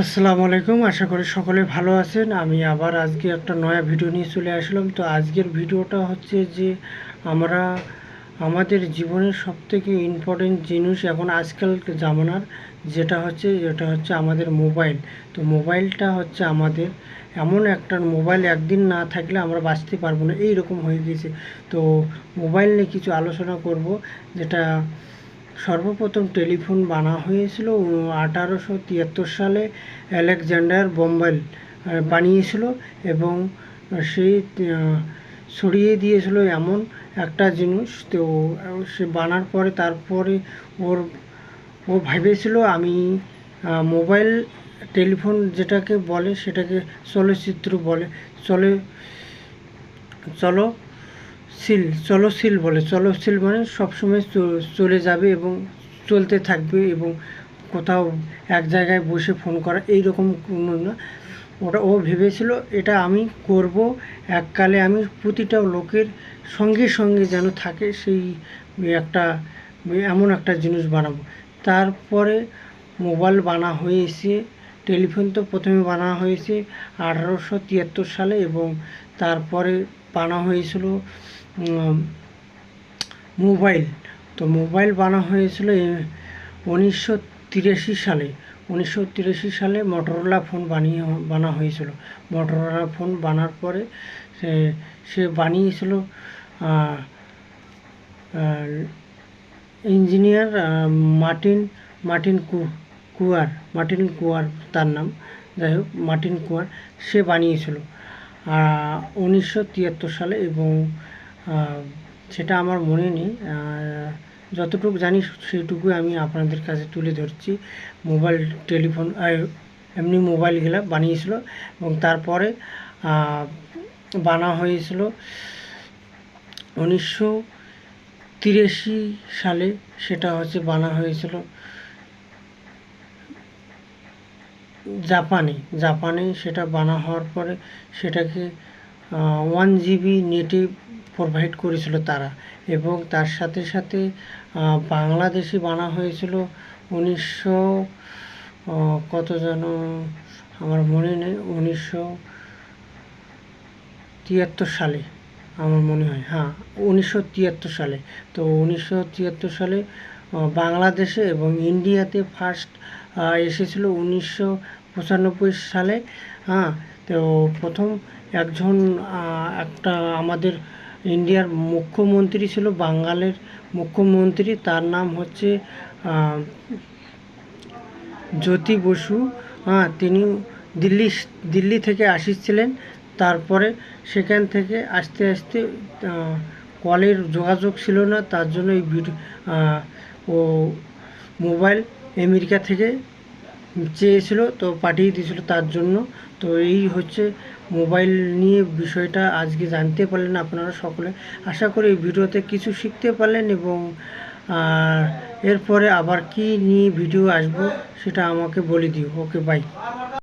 আসসালামু আলাইকুম, আশা করি সকলে ভালো আছেন। আমি আবার আজকে একটা নয়া ভিডিও নিয়ে চলে আসলাম। তো আজকের ভিডিওটা হচ্ছে যে আমরা আমাদের জীবনের সবথেকে ইম্পর্টেন্ট জিনিস এখন আজকাল জামানার, যেটা হচ্ছে যেটা হচ্ছে আমাদের মোবাইল। তো মোবাইলটা হচ্ছে আমাদের এমন একটা মোবাইল, একদিন না থাকলে আমরা বাঁচতে পারব না। এই রকম হয়ে গেছে। তো মোবাইল নিয়ে কিছু আলোচনা করব, যেটা সর্বপ্রথম টেলিফোন বানা হয়েছিল আঠারোশো তিয়াত্তর সালে আলেকজান্ডার বোম্বাইল বানিয়েছিল এবং সেই ছড়িয়ে দিয়েছিল এমন একটা জিনিস। তো, সে বানার পরে তারপরে ওর, ও ভেবেছিল আমি মোবাইল টেলিফোন যেটাকে বলে সেটাকে চলচ্চিত্র বলে। চলে, চলো সিল চলশীল বলে। চলশীল মানে সবসময় চলে যাবে এবং চলতে থাকবে এবং কোথাও এক জায়গায় বসে ফোন করা এই রকম কোনো না। ওটা ও ভেবেছিল, এটা আমি করব, এককালে আমি প্রতিটা লোকের সঙ্গে সঙ্গে যেন থাকে সেই একটা, এমন একটা জিনিস বানাবো। তারপরে মোবাইল বানা হয়েছে, টেলিফোন তো প্রথমে বানা হয়েছে আঠারোশো তিয়াত্তর সালে এবং তারপরে বানা হয়েছিল মোবাইল। তো মোবাইল বানা হয়েছিল উনিশশো তিরাশি সালে। উনিশশো তিরাশি সালে মটোরোলা ফোন বানিয়ে বানা হয়েছিল। মটোরোলা ফোন বানার পরে সে সে বানিয়েছিল engineer Martin Martin Cooper Martin Cooper তার নাম। যাই হোক, মার্টিন কুয়ার সে বানিয়েছিল। উনিশশো তিয়াত্তর সালে এবং সেটা আমার মনে নেই। যতটুকু জানি সেইটুকু আমি আপনাদের কাছে তুলে ধরছি। মোবাইল টেলিফোন এমনি মোবাইলগুলো বানিয়েছিল এবং তারপরে বানা হয়েছিল উনিশশো তিরাশি সালে। সেটা হচ্ছে বানা হয়েছিল জাপানে। জাপানে সেটা বানা হওয়ার পরে সেটাকে ওয়ান জিবি নেটে প্রোভাইড করেছিল তারা। এবং তার সাথে সাথে বাংলাদেশি বানা হয়েছিল উনিশশো কত যেন, আমার মনে নেই, উনিশশো তিয়াত্তর সালে, আমার মনে হয় হ্যাঁ উনিশশো তিয়াত্তর সালে। তো উনিশশো তিয়াত্তর সালে বাংলাদেশে এবং ইন্ডিয়াতে ফার্স্ট এসেছিল উনিশশো পঁচানব্বই সালে হ্যাঁ তো প্রথম একজন একটা আমাদের ইন্ডিয়ার মুখ্যমন্ত্রী ছিল বাঙ্গালের মুখ্যমন্ত্রী। তার নাম হচ্ছে জ্যোতি বসু। হ্যাঁ তিনি দিল্লি দিল্লি থেকে আসিছিলেন। তারপরে সেখান থেকে আস্তে আস্তে কলের যোগাযোগ ছিল না। তার জন্য এই ভিডিও ও মোবাইল আমেরিকা থেকে চেয়েছিল, তো পাঠিয়ে দিয়েছিল তার জন্য। তো এই হচ্ছে মোবাইল নিয়ে বিষয়টা আজকে জানতে পারলেন আপনারা সকলে। আশা করি এই ভিডিওতে কিছু শিখতে পারলেন এবং এরপরে আবার কি নিয়ে ভিডিও আসব সেটা আমাকে বলে দিও। Okay bye